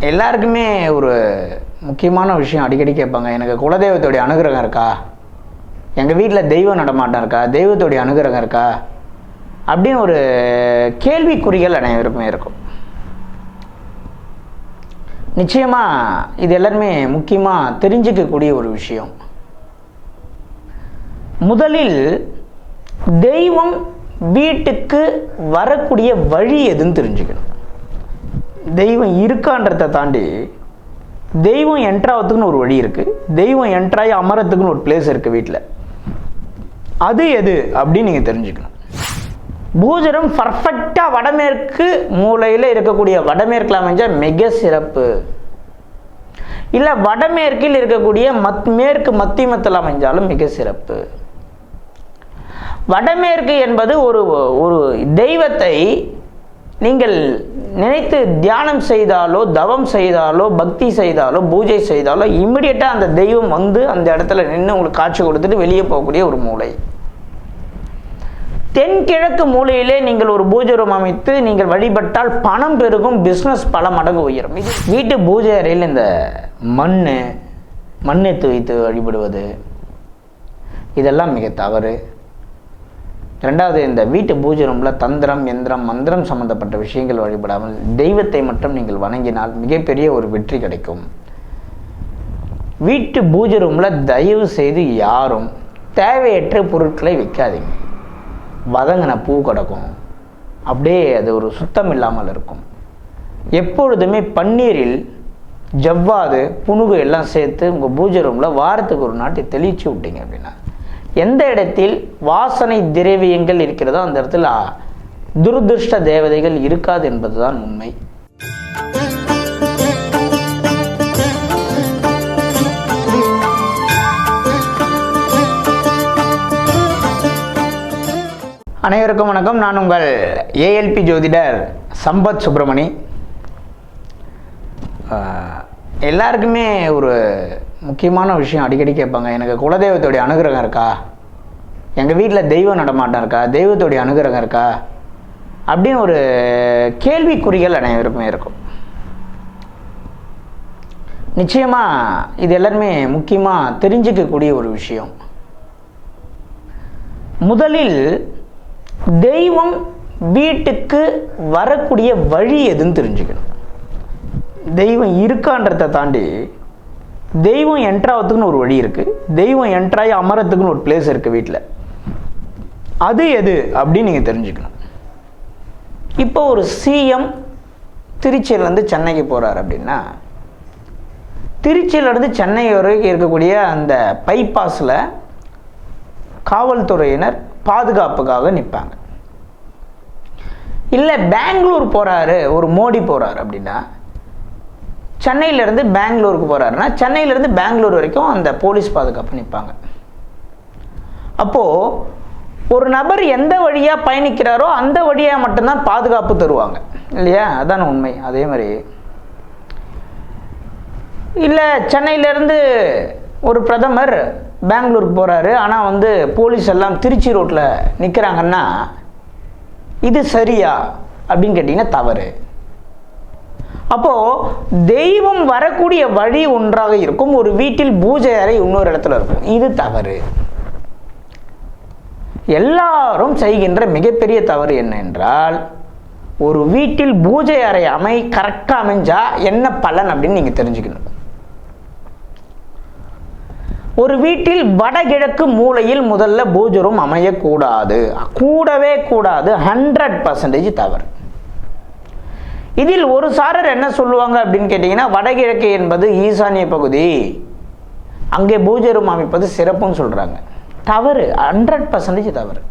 எல்லாருக்குமே ஒரு முக்கியமான விஷயம் அடிக்கடி கேட்பாங்க. எனக்கு குலதெய்வத்தோடைய அனுகிரகம் இருக்கா? எங்கள் வீட்டில் தெய்வம் நடமாட்டம் இருக்கா? தெய்வத்தோடைய அனுகிரகம் இருக்கா? அப்படின்னு ஒரு கேள்விக்குறிகள் அனைவருக்குமே இருக்கும். நிச்சயமாக இது எல்லாருமே முக்கியமாக தெரிஞ்சுக்கக்கூடிய ஒரு விஷயம். முதலில் தெய்வம் வீட்டுக்கு வரக்கூடிய வழி எதுன்னு தெரிஞ்சுக்கணும். தெய்வம் இருக்கான்றதை தாண்டி தெய்வம் என்ட்ராவதுக்குன்னு ஒரு வழி இருக்குது தெய்வம் என்ட்ராகி அமரத்துக்குன்னு ஒரு பிளேஸ் இருக்குது வீட்டில் அது எது அப்படின்னு நீங்கள் தெரிஞ்சுக்கணும். பூஜரம் பர்ஃபெக்டாக வடமேற்கு மூலையில் இருக்கக்கூடிய வடமேற்கில் அமைஞ்சால் மிக சிறப்பு. இல்லை வடமேற்கில் இருக்கக்கூடிய மத் மேற்கு மத்தியமத்தில் அமைஞ்சாலும் மிக சிறப்பு. வடமேற்கு என்பது ஒரு ஒரு தெய்வத்தை நீங்கள் நினைத்து தியானம் செய்தாலோ தவம் செய்தாலோ பக்தி செய்தாலோ பூஜை செய்தாலோ இம்மிடியட்டாக அந்த தெய்வம் வந்து அந்த இடத்துல நின்று உங்களுக்கு காட்சி கொடுத்துட்டு வெளியே போகக்கூடிய ஒரு மூளை. தென்கிழக்கு மூலையிலே நீங்கள் ஒரு பூஜை ரூம் அமைத்து நீங்கள் வழிபட்டால் பணம் பெருகும் பிஸ்னஸ் பல மடங்கு உயரும். இது வீட்டு பூஜை அறையில் இந்த மண் மண்ணை துவைத்து வழிபடுவது இதெல்லாம் மிக தவறு. ரெண்டாவது இந்த வீட்டு பூஜை ரூமில் தந்திரம் எந்திரம் மந்திரம் சம்மந்தப்பட்ட விஷயங்கள் வழிபடாமல் தெய்வத்தை மட்டும் நீங்கள் வணங்கினால் மிகப்பெரிய ஒரு வெற்றி கிடைக்கும். வீட்டு பூஜை ரூமில் தயவு செய்து யாரும் தேவையற்ற பொருட்களை வைக்காதீங்க. வதங்கின பூ கிடக்கும். அப்படியே அது ஒரு சுத்தம் இல்லாமல் இருக்கும். எப்பொழுதுமே பன்னீரில் ஜவ்வாது புணுகு எல்லாம் சேர்த்து உங்கள் பூஜை ரூமில் வாரத்துக்கு ஒரு நாட்டை தெளிச்சு விட்டீங்க அப்படின்னா எந்த இடத்தில் வாசனை திரவியங்கள் இருக்கிறதோ அந்த இடத்துல துர்திருஷ்ட தேவதைகள் இருக்காது என்பதுதான் உண்மை. அனைவருக்கும் வணக்கம். நான் உங்கள் ஏஎல்பி ஜோதிடர் சம்பத் சுப்பிரமணி. ஆஹ், எல்லாருக்குமே ஒரு முக்கியமான விஷயம் அடிக்கடி கேட்பாங்க. எனக்கு குலதெய்வத்தோடைய அனுகிரகம் இருக்கா? எங்கள் வீட்டில் தெய்வம் நடமாட்டம் இருக்கா? தெய்வத்தோடைய அனுகிரகம் இருக்கா? அப்படின்னு ஒரு கேள்விக்குறிகள் அனைவருக்குமே இருக்கும். நிச்சயமாக இது எல்லாருமே முக்கியமாக தெரிஞ்சுக்கக்கூடிய ஒரு விஷயம். முதலில் தெய்வம் வீட்டுக்கு வரக்கூடிய வழி எதுன்னு தெரிஞ்சுக்கணும். தெய்வம் இருக்கான்றதை தாண்டி தெய்வம் என்ட்ராவதுக்குன்னு ஒரு வழி இருக்குது தெய்வம் என்ட்ராகி அமரத்துக்குன்னு ஒரு பிளேஸ் இருக்குது வீட்டில் அது எது அப்படின்னு நீங்கள் தெரிஞ்சுக்கணும். இப்போ ஒரு சிஎம் திருச்சியிலேருந்து சென்னைக்கு போகிறார் அப்படின்னா திருச்சியிலேருந்து சென்னை வரைக்கும் இருக்கக்கூடிய அந்த பைபாஸில் காவல்துறையினர் பாதுகாப்புக்காக நிற்பாங்க இல்லை பெங்களூர் போகிறாரு ஒரு மோடி போகிறாரு அப்படின்னா சென்னையிலேருந்து பெங்களூருக்கு போகிறாருன்னா சென்னையிலேருந்து பெங்களூர் வரைக்கும் அந்த போலீஸ் பாதுகாப்பு நிற்பாங்க அப்போது ஒரு நபர் எந்த வழியாக பயணிக்கிறாரோ அந்த வழியாக மட்டும்தான் பாதுகாப்பு தருவாங்க. இல்லையா? அதான உண்மை. அதே மாதிரி இல்லை சென்னையிலேருந்து ஒரு பிரதமர் பெங்களூருக்கு போகிறாரு ஆனால் வந்து போலீஸ் எல்லாம் திருச்சி ரோட்டில் நிற்கிறாங்கன்னா இது சரியா? அப்படின்னு கேட்டிங்கன்னா தவறு. அப்போது தெய்வம் வரக்கூடிய வழி ஒன்றாக இருக்கும். ஒரு வீட்டில் பூஜை அறை இன்னொரு இடத்துல இருக்கும். இது தவறு. எல்லாரும் செய்கின்ற மிகப்பெரிய தவறு என்ன என்றால் ஒரு வீட்டில் பூஜை அறை அமை கரெக்டாக அமைஞ்சா என்ன பலன் அப்படின்னு நீங்கள் தெரிஞ்சுக்கணும். ஒரு வீட்டில் வடகிழக்கு மூலையில் முதல்ல பூஜரும் அமையக்கூடாது. கூடவே கூடாது. ஹண்ட்ரட் பர்சன்டேஜ் தவறு. இதில் ஒரு சாரர் என்ன சொல்லுவாங்க அப்படின்னு கேட்டிங்கன்னா வடகிழக்கு என்பது ஈசானிய பகுதி. அங்கே பூஜை ரூம் அமைப்பது சிறப்புன்னு சொல்கிறாங்க தவறு ஹண்ட்ரட் பர்சன்டேஜ் தவறு.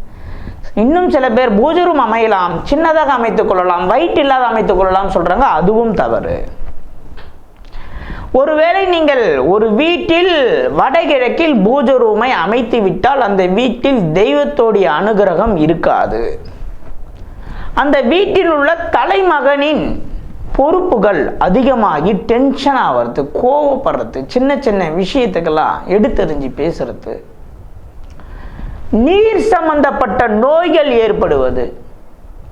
இன்னும் சில பேர் பூஜை ரூம் அமையலாம் சின்னதாக அமைத்துக் கொள்ளலாம் வைட் இல்லாத அமைத்துக் கொள்ளலாம் சொல்கிறாங்க அதுவும் தவறு. ஒருவேளை நீங்கள் ஒரு வீட்டில் வடகிழக்கில் பூஜை ரூமை அமைத்து விட்டால் அந்த வீட்டில் தெய்வத்தோடைய அனுகிரகம் இருக்காது. அந்த வீட்டில் உள்ள தலைமகனின் பொறுப்புகள் அதிகமாகி டென்ஷன் ஆகிறது கோவப்படுறது சின்ன சின்ன விஷயத்துக்கெல்லாம் எடுத்தெறிஞ்சு பேசுறது. நீர் சம்பந்தப்பட்ட நோய்கள் ஏற்படுவது.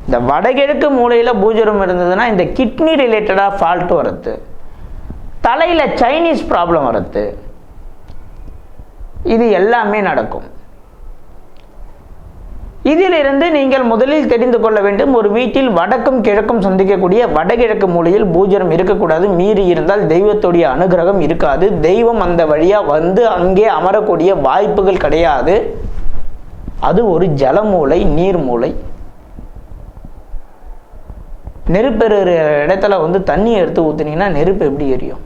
இந்த வடகிழக்கு மூலையில் பூஜரம் இருந்ததுன்னா இந்த கிட்னி ரிலேட்டடாக ஃபால்ட் வர்றது. தலையில் சைனீஸ் ப்ராப்ளம் வரது இது எல்லாமே நடக்கும். இதிலிருந்து நீங்கள் முதலில் தெரிந்து கொள்ள வேண்டும் ஒரு வீட்டில் வடக்கும் கிழக்கும் சந்திக்கக்கூடிய வடகிழக்கு மூலையில் பூஜனம் இருக்கக்கூடாது. மீறி இருந்தால் தெய்வத்துடைய அனுகிரகம் இருக்காது. தெய்வம் அந்த வழியாக வந்து அங்கே அமரக்கூடிய வாய்ப்புகள் கிடையாது. அது ஒரு ஜலமூலை நீர்மூலை. மூலை நெருப்பெறுகிற இடத்துல வந்து தண்ணி எடுத்து ஊற்றுனீங்கன்னா நெருப்பு எப்படி எரியும்?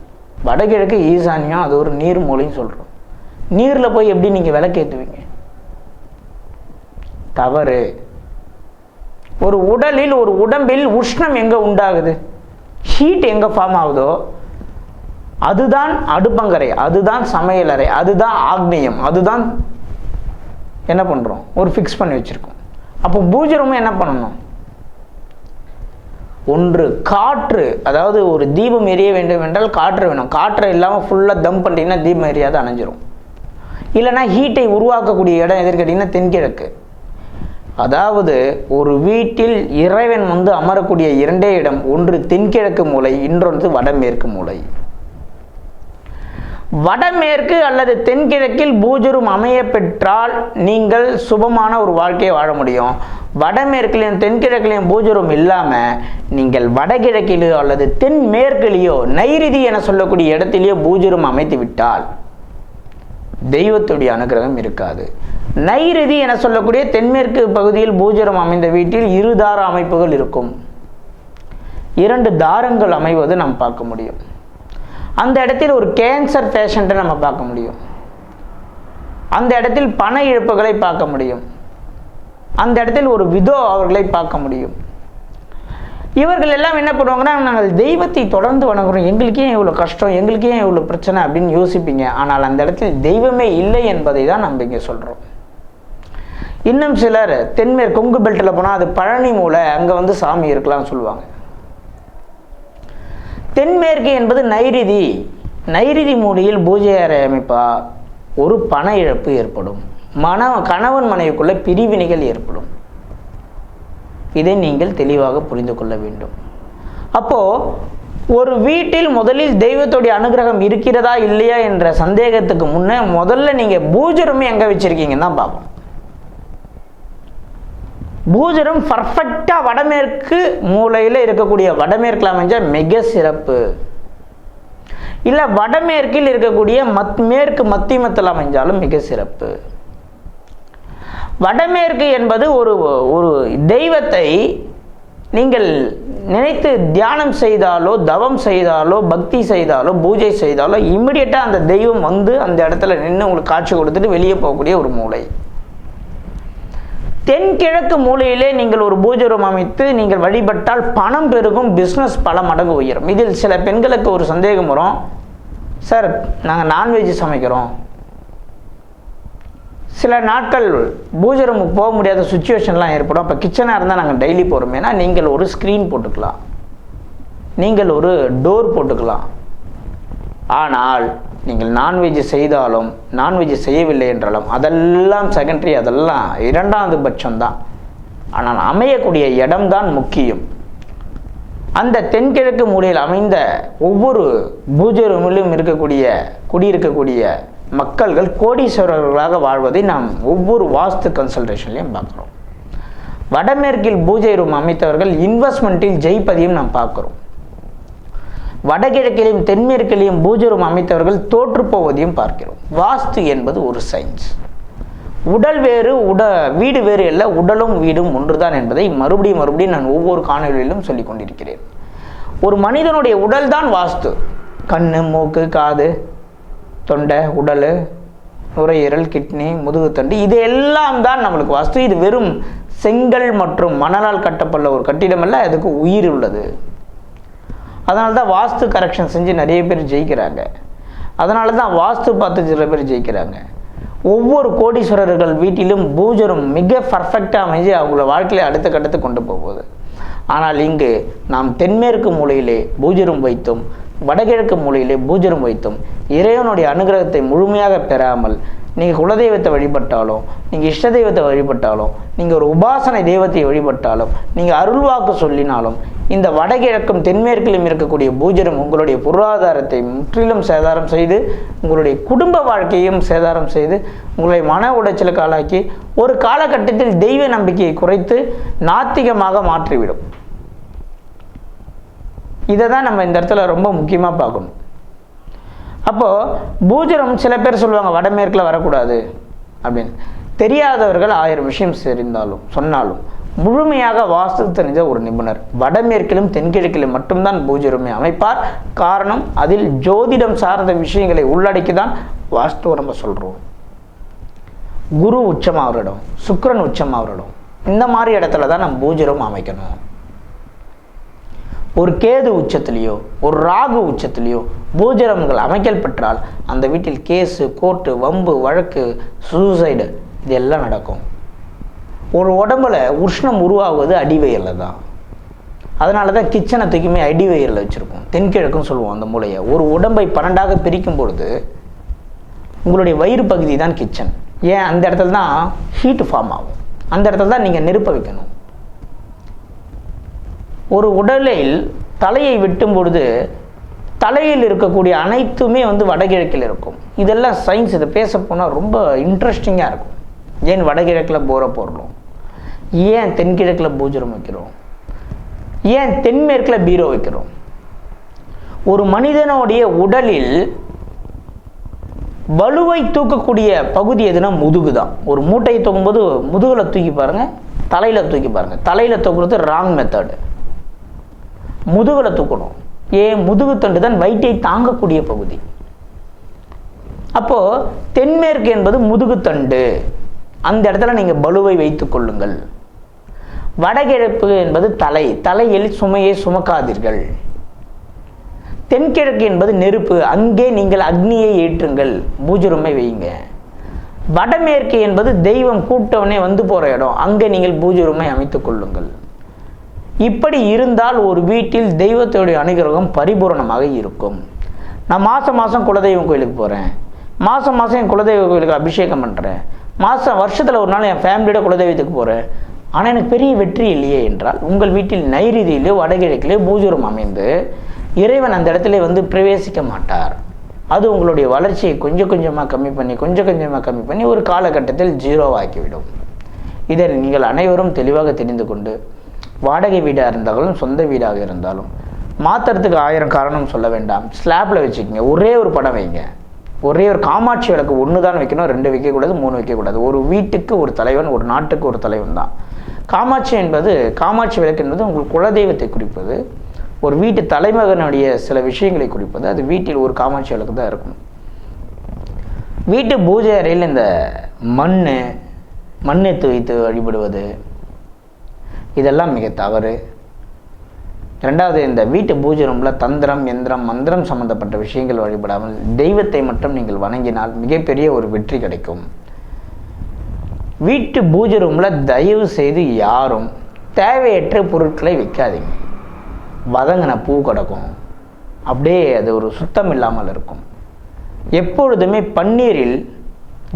வடகிழக்கு ஈசானியம் அது ஒரு நீர் மூலைன்னு சொல்கிறோம் நீரில் போய் எப்படி நீங்கள் விளக்கேற்றுவீங்க தவறு. ஒரு உடலில் ஒரு உடம்பில் உஷ்ணம் எங்கே உண்டாகுது? ஹீட் எங்கே ஃபார்ம் ஆகுதோ? அதுதான் அடுப்பங்கரை அதுதான் சமையலறை அதுதான் ஆக்னேயம் அதுதான் என்ன பண்ணுறோம் ஒரு ஃபிக்ஸ் பண்ணி வச்சுருக்கோம். அப்போ பூஜை என்ன பண்ணணும்? ஒன்று காற்று. அதாவது ஒரு தீபம் எரிய வேண்டும் என்றால் காற்று வேணும். காற்று இல்லாமல் ஃபுல்லாக தம் பண்ணிட்டீங்கன்னா தீபம் எரியாது அணைஞ்சிரும். இல்லைன்னா ஹீட்டை உருவாக்கக்கூடிய இடம் எதிர்கட்டிங்கன்னா தென்கிழக்கு. அதாவது ஒரு வீட்டில் இறைவன் வந்து அமரக்கூடிய இரண்டே இடம் ஒன்று தென்கிழக்கு மூலை இன்னொன்று வடமேற்கு மூலை. வடமேற்கு அல்லது தென்கிழக்கில் பூஜரும் அமைய பெற்றால் நீங்கள் சுபமான ஒரு வாழ்க்கையை வாழ முடியும். வடமேற்குலையும் தென்கிழக்குலையும் பூஜரும் இல்லாமல் நீங்கள் வடகிழக்கிலேயோ அல்லது தென்மேற்கிலேயோ நைரிதி என சொல்லக்கூடிய இடத்திலேயோ பூஜரும் அமைத்து விட்டால் தெய்வத்துடைய அனுகிரகம் இருக்காது. நைரதி என சொல்லக்கூடிய தென்மேற்கு பகுதியில் பூஜரம் அமைந்த வீட்டில் இரு தார அமைப்புகள் இருக்கும். இரண்டு தாரங்கள் அமைவது நாம் பார்க்க முடியும். அந்த இடத்தில் ஒரு கேன்சர் பேஷண்ட்டை நம்ம பார்க்க முடியும். அந்த இடத்தில் பண இழப்புகளை பார்க்க முடியும். அந்த இடத்தில் ஒரு விதோ அவர்களை பார்க்க முடியும். இவர்கள் எல்லாம் என்ன பண்ணுவாங்கன்னா நாங்கள் தெய்வத்தை தொடர்ந்து வணங்குறோம். எங்களுக்கே இவ்வளோ கஷ்டம்? எங்களுக்கே இவ்வளோ பிரச்சனை அப்படின்னு யோசிப்பீங்க. ஆனால் அந்த இடத்தில் தெய்வமே இல்லை என்பதை தான் நம்ம இங்கே சொல்கிறோம் இன்னும் சிலர் தென்மேற்கு கொங்கு பெல்ட்டில் போனால் அது பழனி மூலை அங்கே வந்து சாமி இருக்கலாம்னு சொல்லுவாங்க. தென்மேற்கு என்பது நைரிதி. நைரிதி மூலையில் பூஜை அறை அமைப்பா ஒரு பண இழப்பு ஏற்படும். மன கணவன் மனைவிக்குள்ள பிரிவினைகள் ஏற்படும். இதை நீங்கள் தெளிவாக புரிந்து கொள்ள வேண்டும். அப்போ ஒரு வீட்டில் முதலில் தெய்வத்துடைய அனுகிரகம் இருக்கிறதா இல்லையா என்ற சந்தேகத்துக்கு முன்னே முதல்ல நீங்க பூஜரம் எங்க வச்சிருக்கீங்கன்னு தான் பார்க்கணும் பூஜரம் பர்ஃபெக்டா வடமேற்கு மூலையில் இருக்கக்கூடிய வடமேற்கில் அமைஞ்ச மிக சிறப்பு. இல்லை வடமேற்கில் இருக்கக்கூடிய மத் மேற்கு மத்தியமத்தில் அமைஞ்சாலும் மிக சிறப்பு. வடமேற்கு என்பது ஒரு ஒரு தெய்வத்தை நீங்கள் நினைத்து தியானம் செய்தாலோ தவம் செய்தாலோ பக்தி செய்தாலோ பூஜை செய்தாலோ இம்மிடியட்டாக அந்த தெய்வம் வந்து அந்த இடத்துல நின்று உங்களுக்கு காட்சி கொடுத்துட்டு வெளியே போகக்கூடிய ஒரு மூளை. தென்கிழக்கு மூலையிலே நீங்கள் ஒரு பூஜை ரூம் அமைத்து நீங்கள் வழிபட்டால் பணம் பெருகும் பிஸ்னஸ் பல மடங்கு உயரும். இதில் சில பெண்களுக்கு ஒரு சந்தேகம் வரும். சார் நாங்கள் நான்வெஜ் சமைக்கிறோம். சில நாட்கள் பூஜை ரூமுக்கு போக முடியாத சுச்சுவேஷன்லாம் ஏற்படும். அப்போ கிச்சனாக இருந்தால் நாங்கள் டெய்லி போகிறோமேனா நீங்கள் ஒரு ஸ்க்ரீன் போட்டுக்கலாம். நீங்கள் ஒரு டோர் போட்டுக்கலாம். ஆனால் நீங்கள் நான்வெஜ் செய்தாலும் நான்வெஜ் செய்யவில்லை என்றாலும் அதெல்லாம் செகண்டரி அதெல்லாம் இரண்டாவது பட்சம்தான். ஆனால் அமையக்கூடிய இடம்தான் முக்கியம். அந்த தென்கிழக்கு மூலையில் அமைந்த ஒவ்வொரு பூஜை ரூமிலும் இருக்கக்கூடிய குடியிருக்கக்கூடிய மக்கள்கள் கோடீஸ்வரர்களாக வாழ்வதை நாம் ஒவ்வொரு வாஸ்து கன்சல்டேஷன்லையும் பார்க்குறோம். வடமேற்கில் பூஜை ரூம் அமைத்தவர்கள் இன்வெஸ்ட்மெண்ட்டில் ஜெயிப்பதையும் நாம் பார்க்குறோம். வடகிழக்கிலையும் தென்மேற்கிலையும் பூஜை ரூம் அமைத்தவர்கள் தோற்று போவதையும் பார்க்கிறோம். வாஸ்து என்பது ஒரு சயின்ஸ் உடல் வேறு உட வீடு வேறு அல்ல உடலும் வீடும் ஒன்றுதான் என்பதை மறுபடியும் மறுபடியும் நான் ஒவ்வொரு காணொலியிலும் சொல்லிக் கொண்டிருக்கிறேன் ஒரு மனிதனுடைய உடல்தான் வாஸ்து. கண்ணு மூக்கு காது தொண்டை உடல் நுரையீரல் கிட்னி முதுகுத்தண்டு இது எல்லாம் தான் நம்மளுக்கு வாஸ்து. இது வெறும் செங்கல் மற்றும் மணலால் கட்டப்பட்ட ஒரு கட்டிடம் அல்ல அதுக்கு உயிர் உள்ளது. அதனால தான் வாஸ்து கரெக்ஷன் செஞ்சு நிறைய பேர் ஜெயிக்கிறாங்க. அதனால தான் வாஸ்து பார்த்து சில பேர் ஜெயிக்கிறாங்க. ஒவ்வொரு கோடீஸ்வரர்கள் வீட்டிலும் பூஜரும் மிக பர்ஃபெக்டாக அமைஞ்சு அவங்கள வாழ்க்கையை அடுத்த கட்டத்துக்கு கொண்டு போகுது. ஆனால் இங்கு நாம் தென்மேற்கு மூலையிலே பூஜரும் வைத்தும் வடகிழக்கு மூலையிலே பூஜரும் வைத்தும் இறைவனுடைய அனுகிரகத்தை முழுமையாக பெறாமல் நீங்கள் குலதெய்வத்தை வழிபட்டாலும் நீங்கள் இஷ்ட தெய்வத்தை வழிபட்டாலும் நீங்கள் ஒரு உபாசனை தெய்வத்தை வழிபட்டாலும் நீங்கள் அருள்வாக்கு சொல்லினாலும் இந்த வடகிழக்கும் தென்மேற்கிலும் இருக்கக்கூடிய பூஜனம் உங்களுடைய பொருளாதாரத்தை முற்றிலும் சேதாரம் செய்து உங்களுடைய குடும்ப வாழ்க்கையும் சேதாரம் செய்து உங்களை மன உடைச்சலுக்கு ஆளாக்கி ஒரு காலகட்டத்தில் தெய்வ நம்பிக்கையை குறைத்து நாத்திகமாக மாற்றிவிடும். இதை தான் நம்ம இந்த இடத்துல ரொம்ப முக்கியமாக பார்க்கணும். அப்போது பூஜரம் சில பேர் சொல்லுவாங்க வடமேற்கில் வரக்கூடாது அப்படின்னு. தெரியாதவர்கள் ஆயிரம் விஷயம் தெரிந்தாலும் சொன்னாலும் முழுமையாக வாஸ்து தெரிஞ்ச ஒரு நிபுணர் வடமேற்கிலும் தென்கிழக்கிலும் மட்டும்தான் பூஜரமை அமைப்பார். காரணம் அதில் ஜோதிடம் சார்ந்த விஷயங்களை உள்ளடக்கி தான் வாஸ்துவை நம்ம சொல்கிறோம் குரு உச்சமாக அவரிடம் சுக்கிரன் உச்சமாக அவரிடம் இந்த மாதிரி இடத்துல தான் நம்ம பூஜரம் அமைக்கணும். ஒரு கேது உச்சத்திலேயோ ஒரு ராகு உச்சத்திலேயோ பூஜரங்கள் அமைக்கல் பெற்றால் அந்த வீட்டில் கேஸு கோர்ட்டு வம்பு வழக்கு சூசைடு இது எல்லாம் நடக்கும். ஒரு உடம்புல உஷ்ணம் உருவாகுவது அடிவயரில் தான். அதனால தான் கிச்சனை தூக்கியுமே அடிவயரில் வச்சுருக்கோம். தென்கிழக்குன்னு சொல்லுவோம் அந்த மூலையை. ஒரு உடம்பை பன்னெண்டாக பிரிக்கும் பொழுது உங்களுடைய வயிறு பகுதி தான் கிச்சன். ஏன்? அந்த இடத்துல தான் ஹீட் ஃபார்ம் ஆகும். அந்த இடத்துல தான் நீங்கள் நெருப்ப வைக்கணும். ஒரு உடலில் தலையை வெட்டும் பொழுது தலையில் இருக்கக்கூடிய அனைத்துமே வந்து வடகிழக்கில் இருக்கும். இதெல்லாம் சயின்ஸ் இதை பேச போனால் ரொம்ப இன்ட்ரெஸ்டிங்காக இருக்கும். ஏன் வடகிழக்கில் போரை போடுறோம் ஏன் தென்கிழக்கில் பூஜரம் வைக்கிறோம் ஏன் தென்மேற்கில் பீரோ வைக்கிறோம்? ஒரு மனிதனுடைய உடலில் வலுவை தூக்கக்கூடிய பகுதி எதுனா முதுகு தான் ஒரு மூட்டையை தூக்கும்போது முதுகில் தூக்கி பாருங்கள் தலையில் தூக்கி பாருங்கள் தலையில் தூக்குறது ராங் மெத்தடு முதுகில் தூக்கணும். ஏன்? முதுகு தண்டு தான் வயிற்றை தாங்கக்கூடிய பகுதி. அப்போ தென்மேற்கு என்பது முதுகுத்தண்டு அந்த இடத்துல நீங்கள் பலுவை வைத்து கொள்ளுங்கள். வடகிழக்கு என்பது தலை. தலையில் சுமையை சுமக்காதீர்கள். தென்கிழக்கு என்பது நெருப்பு. அங்கே நீங்கள் அக்னியை ஏற்றுங்கள். பூஜருமை வையுங்க. வடமேற்கு என்பது தெய்வம் கூட்டவனே வந்து போகிற இடம். அங்கே நீங்கள் பூஜருமை அமைத்துக் கொள்ளுங்கள். இப்படி இருந்தால் ஒரு வீட்டில் தெய்வத்தோடைய அனுகிரகம் பரிபூரணமாக இருக்கும். நான் மாதம் மாதம் குலதெய்வம் கோயிலுக்கு போகிறேன் மாதம் மாதம் என் குலதெய்வ கோயிலுக்கு அபிஷேகம் பண்ணுறேன் மாதம் வருஷத்தில் ஒரு நாள் என் ஃபேமிலியோட குலதெய்வத்துக்கு போகிறேன் ஆனால் எனக்கு பெரிய வெற்றி இல்லையே என்றால் உங்கள் வீட்டில் நைரீதியிலே வடகிழக்கிலே பூஜூரம் அமைந்து இறைவன் அந்த இடத்துல வந்து பிரவேசிக்க மாட்டார். அது உங்களுடைய வளர்ச்சியை கொஞ்சம் கொஞ்சமாக கம்மி பண்ணி கொஞ்சம் கொஞ்சமாக கம்மி பண்ணி ஒரு காலகட்டத்தில் ஜீரோவாக்கிவிடும். இதை நீங்கள் அனைவரும் தெளிவாக தெரிந்து கொண்டு வாடகை வீடாக இருந்தாலும் சொந்த வீடாக இருந்தாலும் மாற்றுறதுக்கு ஆயிரம் காரணம் சொல்ல வேண்டாம். ஸ்லாப்பில் வச்சுக்கோங்க. ஒரே ஒரு படம் வைங்க. ஒரே ஒரு காமாட்சி விளக்கு ஒன்று தான் வைக்கணும் ரெண்டு வைக்கக்கூடாது மூணு வைக்கக்கூடாது. ஒரு வீட்டுக்கு ஒரு தலைவன் ஒரு நாட்டுக்கு ஒரு தலைவன் தான். காமாட்சி என்பது காமாட்சி விளக்கு என்பது உங்கள் குலதெய்வத்தை குறிப்பது ஒரு வீட்டு தலைமகனுடைய சில விஷயங்களை குறிப்பது அது வீட்டில் ஒரு காமாட்சி விளக்கு தான் இருக்கும் வீட்டு பூஜை அறையில் இந்த மண் மண்ணை துவைத்து வழிபடுவது இதெல்லாம் மிக தவறு. ரெண்டாவது இந்த வீட்டு பூஜை ரூமில் தந்திரம் எந்திரம் மந்திரம் சம்பந்தப்பட்ட விஷயங்கள் வழிபடாமல் தெய்வத்தை மட்டும் நீங்கள் வணங்கினால் மிகப்பெரிய ஒரு வெற்றி கிடைக்கும். வீட்டு பூஜை ரூமில் தயவு செய்து யாரும் தேவையற்ற பொருட்களை வைக்காதீங்க. வதங்கின பூ கிடக்கும். அப்படியே அது ஒரு சுத்தம் இல்லாமல் இருக்கும். எப்பொழுதுமே பன்னீரில்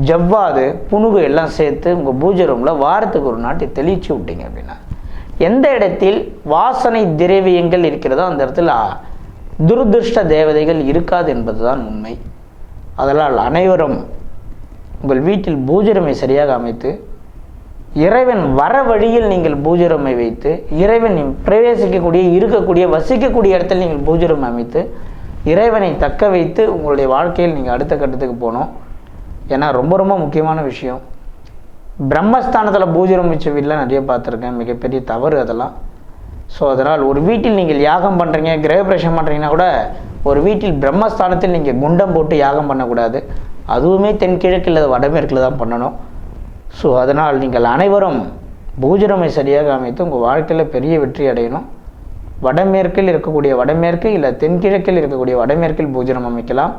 ஜவ்வாது புணுகு எல்லாம் சேர்த்து உங்கள் பூஜை ரூமில் வாரத்துக்கு ஒரு நாட்டை தெளிச்சு விட்டீங்க அப்படின்னா எந்த இடத்தில் வாசனை திரவியங்கள் இருக்கிறதோ அந்த இடத்துல துர்திருஷ்ட தேவதைகள் இருக்காது என்பதுதான் உண்மை. அதனால் அனைவரும் உங்கள் வீட்டில் பூஜரமை சரியாக அமைத்து இறைவன் வர வழியில் நீங்கள் பூஜரமை வைத்து இறைவன் பிரவேசிக்கக்கூடிய இருக்கக்கூடிய வசிக்கக்கூடிய இடத்தில் நீங்கள் பூஜரம் அமைத்து இறைவனை தக்க வைத்து உங்களுடைய வாழ்க்கையில் நீங்கள் அடுத்த கட்டத்துக்கு போகணும். ஏன்னா ரொம்ப ரொம்ப முக்கியமான விஷயம். பிரம்மஸ்தானத்தில் பூஜரம் வச்ச வீட்டில் நிறைய பார்த்துருக்கேன். மிகப்பெரிய தவறு அதெல்லாம். ஸோ அதனால் ஒரு வீட்டில் நீங்கள் யாகம் பண்ணுறீங்க கிரகப்பிரவேசம் பண்ணுறீங்கன்னா கூட ஒரு வீட்டில் பிரம்மஸ்தானத்தில் நீங்கள் குண்டம் போட்டு யாகம் பண்ணக்கூடாது. அதுவுமே தென்கிழக்கு இல்லை வடமேற்கில் தான் பண்ணணும். ஸோ அதனால் நீங்கள் அனைவரும் பூஜரமை சரியாக அமைத்து உங்கள் வாழ்க்கையில் பெரிய வெற்றி அடையணும். வடமேற்கில் இருக்கக்கூடிய வடமேற்கு இல்லை தென்கிழக்கில் இருக்கக்கூடிய வடமேற்கில் பூஜரம் அமைக்கலாம்.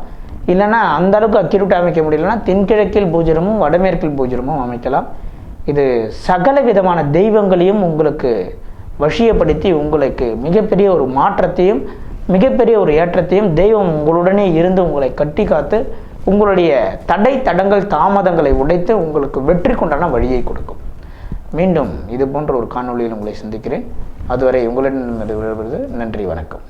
இல்லைன்னா அந்த அளவுக்கு அக்யூரேட் அமைக்க முடியலன்னா தென்கிழக்கில் பூஜரமும் வடமேற்கில் பூஜனமும் அமைக்கலாம். இது சகல விதமான தெய்வங்களையும் உங்களுக்கு வசியப்படுத்தி உங்களுக்கு மிகப்பெரிய ஒரு மாற்றத்தையும் மிகப்பெரிய ஒரு ஏற்றத்தையும் தெய்வம் உங்களுடனே இருந்து உங்களை கட்டி காத்து உங்களுடைய தடை தடங்கள் தாமதங்களை உடைத்து உங்களுக்கு வெற்றி கொண்டான வழியை கொடுக்கும். மீண்டும் இது போன்ற ஒரு காணொளியில் உங்களை சந்திக்கிறேன். அதுவரை உங்களிடம் நன்றி வணக்கம்.